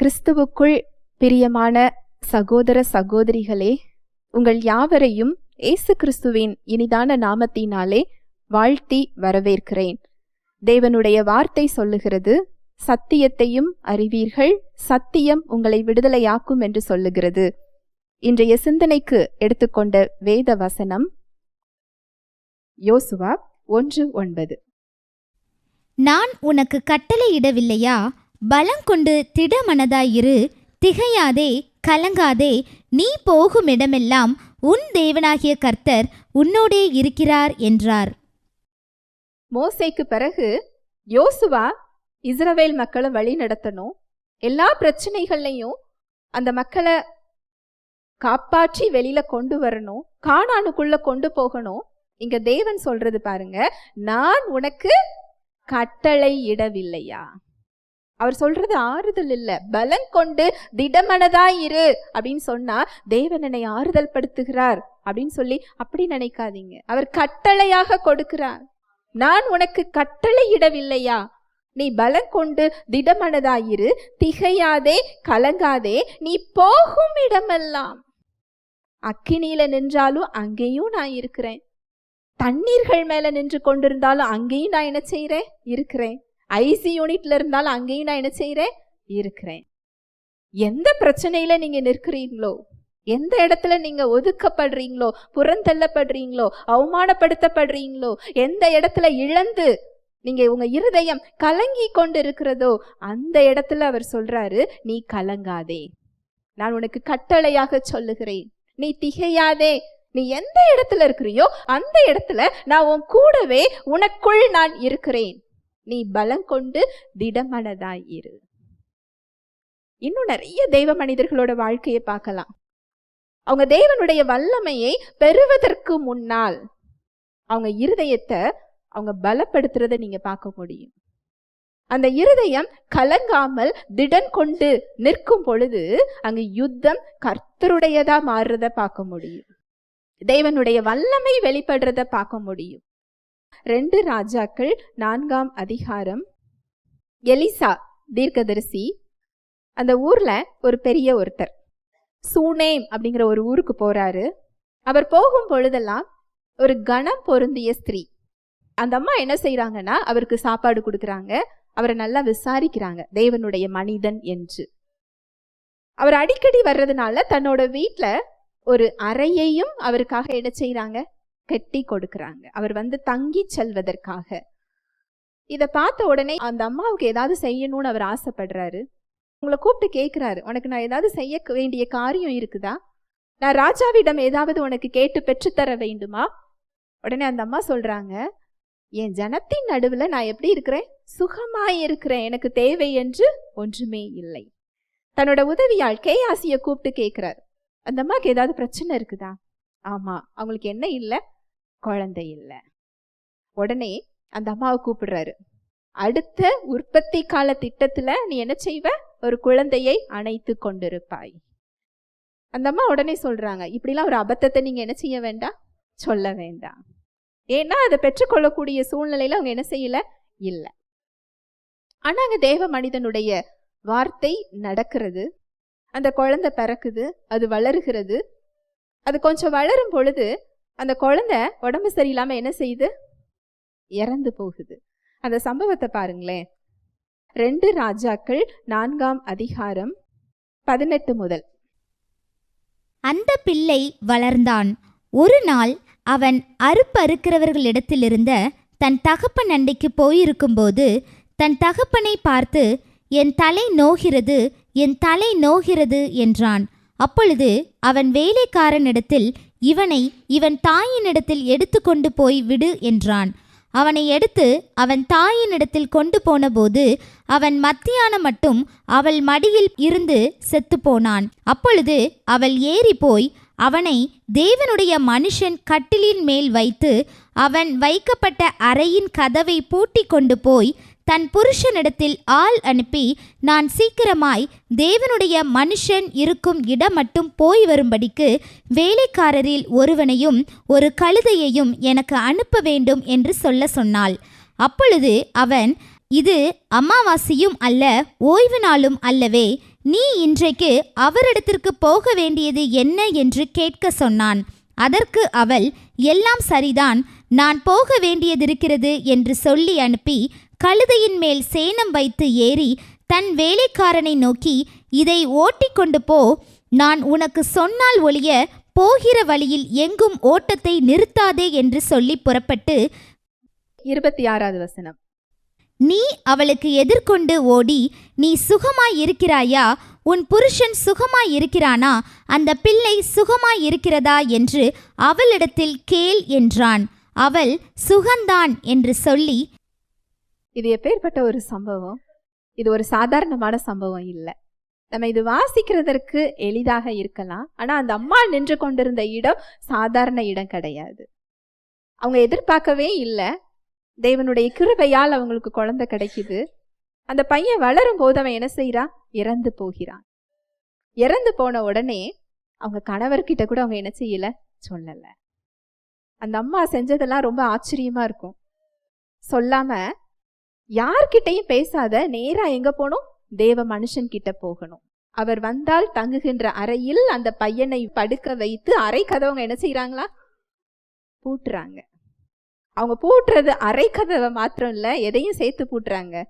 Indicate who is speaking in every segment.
Speaker 1: கிறிஸ்துவுக்குள் பிரியமான சகோதர சகோதரிகளே உங்கள் யாவரையும் இயேசு கிறிஸ்துவின் இனிதான நாமத்தினாலே வாழ்த்தி வரவேற்கிறேன். தேவனுடைய வார்த்தை சொல்லுகிறது சத்தியத்தையும் அறிவீர்கள் சத்தியம் உங்களை விடுதலையாக்கும் என்று சொல்லுகிறது. இன்றைய சிந்தனைக்கு எடுத்துக்கொண்ட வேத வசனம் யோசுவா ஒன்று ஒன்பது.
Speaker 2: நான் உனக்கு கட்டளையிடவில்லையா? பலங்கொண்டு திடமனதாயிரு திகையாதே கலங்காதே நீ போகும் இடமெல்லாம் உன் தேவனாகிய கர்த்தர் உன்னோடே இருக்கிறார் என்றார்.
Speaker 1: மோசைக்கு பிறகு யோசுவா இஸ்ரவேல் மக்களை வழி நடத்தணும். எல்லா பிரச்சனைகள்லையும் அந்த மக்களை காப்பாற்றி வெளியில கொண்டு வரணும். காணானுக்குள்ள கொண்டு போகணும். இங்க தேவன் சொல்றது பாருங்க நான் உனக்கு கட்டளை இடவில்லையா? அவர் சொல்றது ஆறுதல் இல்ல. பலன் கொண்டு திடமனதா இரு அப்படின்னு சொன்னா தேவன் என்னை ஆறுதல் படுத்துகிறார் அப்படின்னு சொல்லி அப்படி நினைக்காதீங்க. அவர் கட்டளையாக கொடுக்கிறார். நான் உனக்கு கட்டளையிடவில்லையா நீ பலம் கொண்டு திடமனதாயிரு திகையாதே கலங்காதே நீ போகும் இடமெல்லாம். அக்கினியில நின்றாலும் அங்கேயும் நான் இருக்கிறேன். தண்ணீர்கள் மேல நின்று கொண்டிருந்தாலும் அங்கேயும் நான் என்ன செய்யறேன் இருக்கிறேன். ஐசி யூனிட்ல இருந்தாலும் அங்கேயும் நான் என்ன செய்கிறேன் இருக்கிறேன். எந்த பிரச்சனையில நீங்க நிற்கிறீங்களோ எந்த இடத்துல நீங்க ஒதுக்கப்படுறீங்களோ புறந்தள்ளப்படுறீங்களோ அவமானப்படுத்தப்படுறீங்களோ எந்த இடத்துல இழந்து நீங்க உங்க இருதயம் கலங்கி கொண்டு இருக்கிறதோ அந்த இடத்துல அவர் சொல்றாரு நீ கலங்காதே. நான் உனக்கு கட்டளையாக சொல்லுகிறேன். நீ திகையாதே. நீ எந்த இடத்துல இருக்கிறியோ அந்த இடத்துல நான் உன் கூடவே உனக்குள் நான் இருக்கிறேன். நீ பலம் கொண்டு திடமனதாய் இரு இன்னும் நிறைய தெய்வ மனிதர்களோட வாழ்க்கையை பார்க்கலாம். அவங்க தேவனுடைய வல்லமையை பெறுவதற்கு முன்னால் அவங்க இருதயத்தை அவங்க பலப்படுத்துறதை நீங்க பார்க்க முடியும். அந்த இருதயம் கலங்காமல் திடன் கொண்டு நிற்கும் பொழுது அங்கு யுத்தம் கர்த்தருடையதா மாறுறத பார்க்க முடியும். தேவனுடைய வல்லமை வெளிப்படுறத பார்க்க முடியும். ரெண்டு ராஜாக்கள் நான்காம் அதிகாரம். எலிசா தீர்க்கதரிசி. அந்த ஊர்ல ஒரு பெரிய ஒருத்தர். சூனேம் அப்படிங்கிற ஒரு ஊருக்கு போறாரு. அவர் போகும் பொழுதெல்லாம் ஒரு கணம் பொருந்திய ஸ்திரீ. அந்த அம்மா என்ன செய்கிறாங்கன்னா அவருக்கு சாப்பாடு கொடுக்குறாங்க. அவரை நல்லா விசாரிக்கிறாங்க தேவனுடைய மனிதன் என்று. அவர் அடிக்கடி வர்றதுனால தன்னோட வீட்டில் ஒரு அறையையும் அவருக்காக என்ன செய்கிறாங்க கட்டி கொடுக்குறாங்க. அவர் வந்து தங்கி செல்வதற்காக. இதை பார்த்த உடனே அந்த அம்மாவுக்கு ஏதாவது செய்யணும்னு அவர் ஆசைப்படுறாரு. உங்களை கூப்பிட்டு கேட்குறாரு உனக்கு நான் ஏதாவது செய்ய வேண்டிய காரியம் இருக்குதா? நான் ராஜாவிடம் ஏதாவது உனக்கு கேட்டு பெற்றுத்தர வேண்டுமா? உடனே அந்த அம்மா சொல்கிறாங்க என் ஜனத்தின் நடுவில் நான் எப்படி இருக்கிறேன்? சுகமாய் இருக்கிறேன். எனக்கு தேவை என்று ஒன்றுமே இல்லை. தன்னோட உதவியால் கே ஆசியை கூப்பிட்டு கேட்குறாரு அந்த அம்மாவுக்கு ஏதாவது பிரச்சனை இருக்குதா? ஆமாம் அவங்களுக்கு என்ன இல்லை. குழந்தை இல்லை. உடனே அந்த அம்மாவை கூப்பிடுறாரு. அடுத்த உற்பத்தி கால திட்டத்துல நீ என்ன செய்வ? ஒரு குழந்தையை அணைத்து கொண்டிருப்பாய். அந்த அம்மா உடனே சொல்றாங்க இப்படிலாம் ஒரு அபத்தத்தை நீங்க என்ன செய்ய வேண்டாம்? சொல்ல வேண்டாம். ஏன்னா அதை பெற்றுக்கொள்ளக்கூடிய சூழ்நிலையில அவங்க என்ன செய்யல? இல்லை. ஆனா அங்க தேவ மனிதனுடைய வார்த்தை நடக்கிறது. அந்த குழந்தை பிறக்குது அது வளருகிறது. அது கொஞ்சம் வளரும் பொழுது அந்த குழந்தை உடம்பு சரியில்லாம என்ன செய்யுது? இறந்து போகுது. அந்த சம்பவத்தை பாருங்களேன். ரெண்டு ராஜாக்கள் நான்காம் அதிகாரம் பதினெட்டு முதல்.
Speaker 2: அந்த பிள்ளை வளர்ந்தான். ஒரு நாள் அவன் அறுப்பறுக்கிறவர்களிடத்திலிருந்த தன் தகப்பன் அண்டைக்கு போயிருக்கும்போது தன் தகப்பனை பார்த்து என் தலை நோகிறது என் தலை நோகிறது என்றான். அப்பொழுது அவன் வேலைக்காரனிடத்தில் இவனை இவன் தாயினிடத்தில் எடுத்துக்கொண்டு போய் விடு என்றான். அவனை எடுத்து அவன் தாயினிடத்தில் கொண்டு போனபோது அவன் மத்தியானம் மட்டும் அவள் மடியில் இருந்து செத்துப்போனான் அப்பொழுது அவள் ஏறி போய் அவனை தேவனுடைய மனுஷன் கட்டிலின் மேல் வைத்து அவன் வைக்கப்பட்ட அறையின் கதவை பூட்டி கொண்டு போய் தன் புருஷனிடத்தில் ஆள் அனுப்பி நான் சீக்கிரமாய் தேவனுடைய மனுஷன் இருக்கும் இடம் மட்டும் போய் வரும்படிக்கு வேலைக்காரரில் ஒருவனையும் ஒரு கழுதையையும் எனக்கு அனுப்ப வேண்டும் என்று சொல்ல சொன்னாள். அப்பொழுது அவன் இது அமாவாசையும் அல்ல ஓய்வு நாளும் அல்லவே நீ இன்றைக்கு அவரிடத்திற்கு போக வேண்டியது என்ன என்று கேட்க சொன்னான். அதற்கு அவள் எல்லாம் சரிதான் நான் போக வேண்டியதிருக்கிறது என்று சொல்லி அனுப்பி கழுதையின் மேல் சேணம் வைத்து ஏறி தன் வேலைக்காரனை நோக்கி இதை ஓட்டிக்கொண்டு போ. நான் உனக்கு சொன்னால் ஒழிய போகிற வழியில் எங்கும் ஓட்டத்தை நிறுத்தாதே என்று சொல்லி புறப்பட்டு
Speaker 1: இருபத்தி ஆறாவது வசனம்.
Speaker 2: நீ அவளுக்கு எதிர்கொண்டு ஓடி நீ சுகமாய் இருக்கிறாயா? உன் புருஷன் சுகமாய் இருக்கிறானா? அந்த பிள்ளை சுகமாய் இருக்கிறதா? என்று அவளிடத்தில் கேள் என்றான். அவள் சுகந்தான் என்று சொல்லி
Speaker 1: இது எப்பேற்பட்ட ஒரு சம்பவம்? இது ஒரு சாதாரணமான சம்பவம் இல்லை. நம்ம இது வாசிக்கிறதற்கு எளிதாக இருக்கலாம். ஆனால் அந்த அம்மா நின்று கொண்டிருந்த இடம் சாதாரண இடம் கிடையாது. அவங்க எதிர்பார்க்கவே இல்லை. தேவனுடைய கிருபையால் அவங்களுக்கு குழந்தை கிடைக்குது. அந்த பையன் வளரும் போது அவன் என்ன செய்கிறான் இறந்து போகிறான். இறந்து போன உடனே அவங்க கணவர்கிட்ட கூட அவங்க என்ன செய்யல? சொல்லலை. அந்த அம்மா செஞ்சதெல்லாம் ரொம்ப ஆச்சரியமாக இருக்கும். சொல்லாமல் யார்கிட்டையும் பேசாத நேரா எங்க போகணும் தேவ மனுஷன் கிட்ட போகணும். அவர் வந்தால் தங்குகின்ற அறையில் அந்த பையனை படுக்க வைத்து அறை கதவங்க என்ன செய்யறாங்களா பூட்டுறாங்க. அவங்க பூட்டுறது அரை கதவை மாத்திரம் இல்ல எதையும் சேர்த்து பூட்டுறாங்க.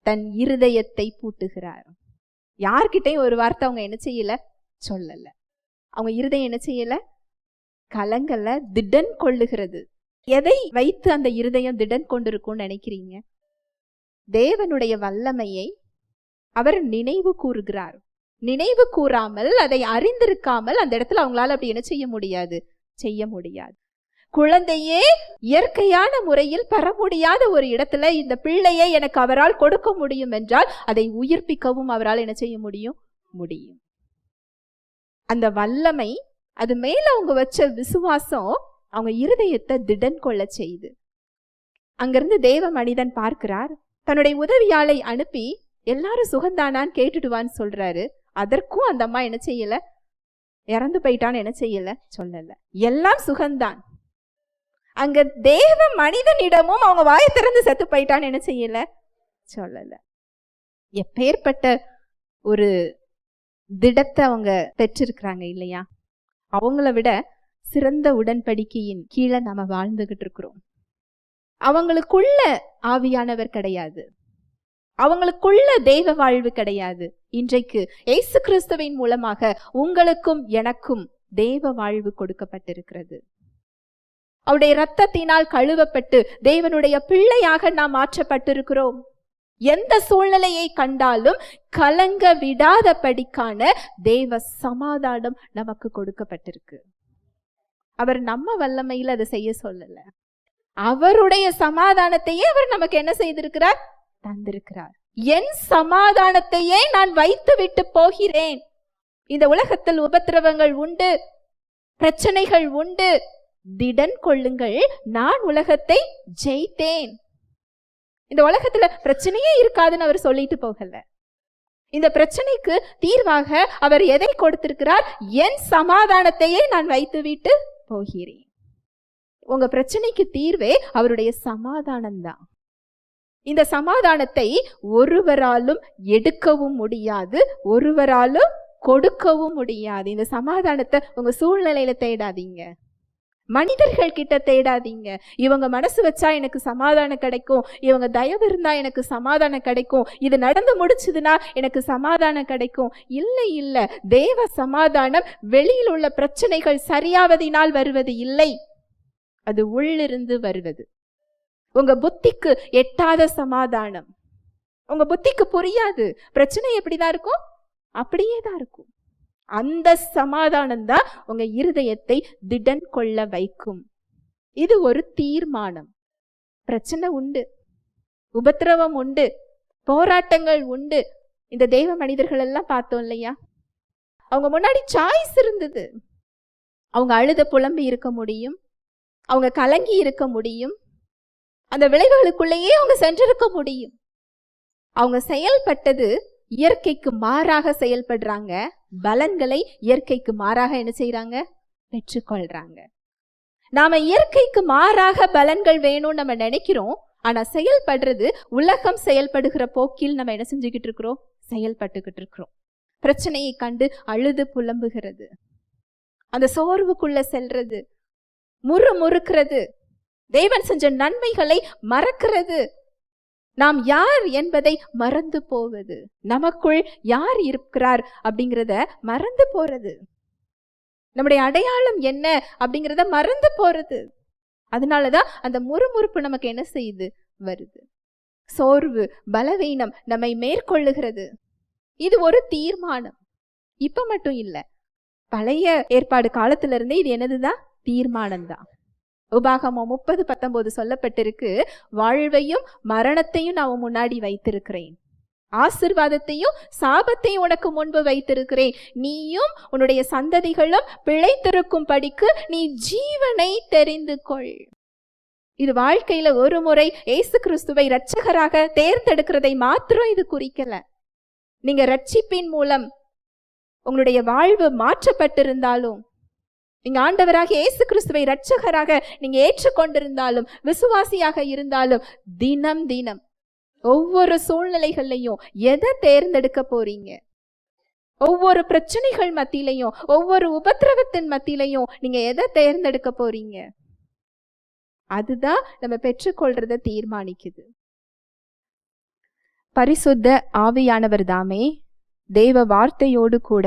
Speaker 1: தன் இருதயத்தை பூட்டுகிறார். யார்கிட்டையும் ஒரு வார்த்தை அவங்க என்ன செய்யல? சொல்லல. அவங்க இருதயம் என்ன செய்யல? கலங்கல திடன் கொள்ளுகிறது. எதை வைத்து அந்த இருதயம் திடன் கொண்டிருக்கும்னு நினைக்கிறீங்க? தேவனுடைய வல்லமையை அவர் நினைவு கூறுகிறார். நினைவு கூறாமல் அதை அறிந்திருக்காமல் அந்த இடத்துல அவங்களால அப்படி என்ன செய்ய முடியாது? செய்ய முடியாது. குழந்தையே இயற்கையான முறையில் பெற முடியாத ஒரு இடத்துல இந்த பிள்ளையை எனக்கு அவரால் கொடுக்க முடியும் என்றால் அதை உயிர்ப்பிக்கவும் அவரால் என்ன செய்ய முடியும்? முடியும். அந்த வல்லமை அது மேல அவங்க வச்ச விசுவாசம் அவங்க இருதயத்தை திடன் கொள்ள செய்து. அங்கிருந்து தேவ மனிதன் பார்க்கிறார். தன்னுடைய உதவியாளை அனுப்பி எல்லாரும் சுகந்தானான்னு கேட்டுடுவான்னு சொல்றாரு. அதற்கும் அந்த அம்மா என்ன செய்யல? இறந்து போயிட்டான்னு என்ன செய்யல? சொல்லல. எல்லாம் சுகந்தான். அங்க தேவ மனிதனிடமும் அவங்க வாயை திறந்து செத்து போயிட்டான்னு என்ன செய்யல? சொல்லல. எப்பேற்பட்ட ஒரு திடத்தை அவங்க பெற்றிருக்கிறாங்க இல்லையா? அவங்கள விட சிறந்த உடன்படிக்கையின் கீழே நம்ம வாழ்ந்துகிட்டு இருக்கிறோம். அவங்களுக்குள்ள ஆவியானவர் கிடையாது. அவங்களுக்குள்ள தெய்வ வாழ்வு கிடையாது. இன்றைக்கு இயேசு கிறிஸ்துவின் மூலமாக உங்களுக்கும் எனக்கும் தேவ வாழ்வு கொடுக்கப்பட்டிருக்கிறது. அவருடைய இரத்தத்தினால் கழுவப்பட்டு தேவனுடைய பிள்ளையாக நாம் மாற்றப்பட்டிருக்கிறோம். எந்த சூழ்நிலையை கண்டாலும் கலங்க விடாதபடிக்கான தேவ சமாதானம் நமக்கு கொடுக்கப்பட்டிருக்கு. அவர் நம்ம வல்லமையில் அதை செய்ய சொல்லலை. அவருடைய சமாதானத்தையே அவர் நமக்கு என்ன செய்திருக்கிறார்? தந்திருக்கிறார். என் சமாதானத்தையே நான் வைத்து விட்டு போகிறேன். இந்த உலகத்தில் உபத்திரவங்கள் உண்டு பிரச்சனைகள் உண்டு. திடன் கொள்ளுங்கள் நான் உலகத்தை ஜெயித்தேன். இந்த உலகத்துல பிரச்சனையே இருக்காதுன்னு அவர் சொல்லிட்டு போகல. இந்த பிரச்சனைக்கு தீர்வாக அவர் எதை கொடுத்திருக்கிறார்? என் சமாதானத்தையே நான் வைத்து விட்டு போகிறேன். உங்க பிரச்சனைக்கு தீர்வே அவருடைய சமாதானம் தான் இந்த சமாதானத்தை ஒருவராலும் எடுக்கவும் முடியாது ஒருவராலும் கொடுக்கவும் முடியாது. இந்த சமாதானத்தை உங்க சூழ்நிலையில தேடாதீங்க. மனிதர்கள் கிட்ட தேடாதீங்க. இவங்க மனசு வச்சா எனக்கு சமாதானம் கிடைக்கும். இவங்க தயவு இருந்தா எனக்கு சமாதானம் கிடைக்கும். இது நடந்து முடிச்சதுன்னா எனக்கு சமாதானம் கிடைக்கும். இல்லை இல்லை. தேவ சமாதானம் வெளியில் உள்ள பிரச்சனைகள் சரியாவதினால் வருவது இல்லை. அது உள்ளிருந்து வருவது. உங்க புத்திக்கு எட்டாத சமாதானம். உங்க புத்திக்கு புரியாது. பிரச்சனை எப்படிதான் இருக்கும் அப்படியே தான் இருக்கும். அந்த சமாதானம் தான் உங்க இருதயத்தை திடன் கொள்ள வைக்கும். இது ஒரு தீர்மானம். பிரச்சனை உண்டு. உபத்திரவம் உண்டு. போராட்டங்கள் உண்டு. இந்த தெய்வ மனிதர்கள் எல்லாம் பார்த்தோம் இல்லையா? அவங்க முன்னாடி சாய்ஸ் இருந்தது. அவங்க அழுத புலம்பி இருக்க முடியும். அவங்க கலங்கி இருக்க முடியும். அந்த விளைவுகளுக்குள்ளேயே அவங்க சென்றிருக்க முடியும். அவங்க செயல்பட்டது இயற்கைக்கு மாறாக செயல்படுறாங்க. பலன்களை இயற்கைக்கு மாறாக என்ன செய்கிறாங்க பெற்றுக்கொள்றாங்க. நாம இயற்கைக்கு மாறாக பலன்கள் வேணும்னு நம்ம நினைக்கிறோம். ஆனா செயல்படுறது உலகம் செயல்படுகிற போக்கில் நம்ம என்ன செஞ்சுக்கிட்டு இருக்கிறோம்? செயல்பட்டுக்கிட்டு இருக்கிறோம். பிரச்சனையை கண்டு அழுது புலம்புகிறது. அந்த சோர்வுக்குள்ள செல்றது. முறு முறுக்கிறது. தேவன் செஞ்ச நன்மைகளை மறக்கிறது. நாம் யார் என்பதை மறந்து போவது? நமக்குள் யார் இருக்கிறார் அப்படிங்கிறத மறந்து போறது. நம்முடைய அடையாளம் என்ன அப்படிங்கிறத மறந்து போறது. அதனாலதான் அந்த முறுமுறுப்பு நமக்கு என்ன செய்யுது வருது. சோர்வு பலவீனம் நம்மை மேற்கொள்ளுகிறது. இது ஒரு தீர்மானம். இப்ப மட்டும் இல்ல. பழைய ஏற்பாடு காலத்துல இருந்தே இது என்னதுதான்? தீர்மானம் தான் உபாகமம் முப்பது பத்தொன்பது சொல்லப்பட்டிருக்கு வாழ்வையும் மரணத்தையும் நான் முன்னாடி வைத்திருக்கிறேன். ஆசிர்வாதத்தையும் சாபத்தையும் உனக்கு முன்பு வைத்திருக்கிறேன். நீயும் உன்னுடைய சந்ததிகளும் பிழைத்திருக்கும் படிக்கு நீ ஜீவனை தெரிந்து கொள். இது வாழ்க்கையில ஒரு முறை ஏசு கிறிஸ்துவை ரட்சகராக தேர்ந்தெடுக்கிறதை மாத்திரம் இது குறிக்கல. நீங்க ரட்சிப்பின் மூலம் உங்களுடைய வாழ்வு மாற்றப்பட்டிருந்தாலும் நீங்கள் ஆண்டவராக இயேசு கிறிஸ்துவை இரட்சகராக நீங்கள் ஏற்றுக்கொண்டிருந்தாலும் விசுவாசியாக இருந்தாலும் தினம் தினம் ஒவ்வொரு சூழ்நிலைகள்லையும் எதை தேர்ந்தெடுக்க போறீங்க? ஒவ்வொரு பிரச்சனைகள் மத்தியிலையும் ஒவ்வொரு உபத்திரவத்தின் மத்தியிலையும் நீங்க எதை தேர்ந்தெடுக்க போறீங்க? அதுதான் நம்ம பெற்றுக்கொள்றத தீர்மானிக்குது. பரிசுத்த ஆவியானவர் தாமே தேவ வார்த்தையோடு கூட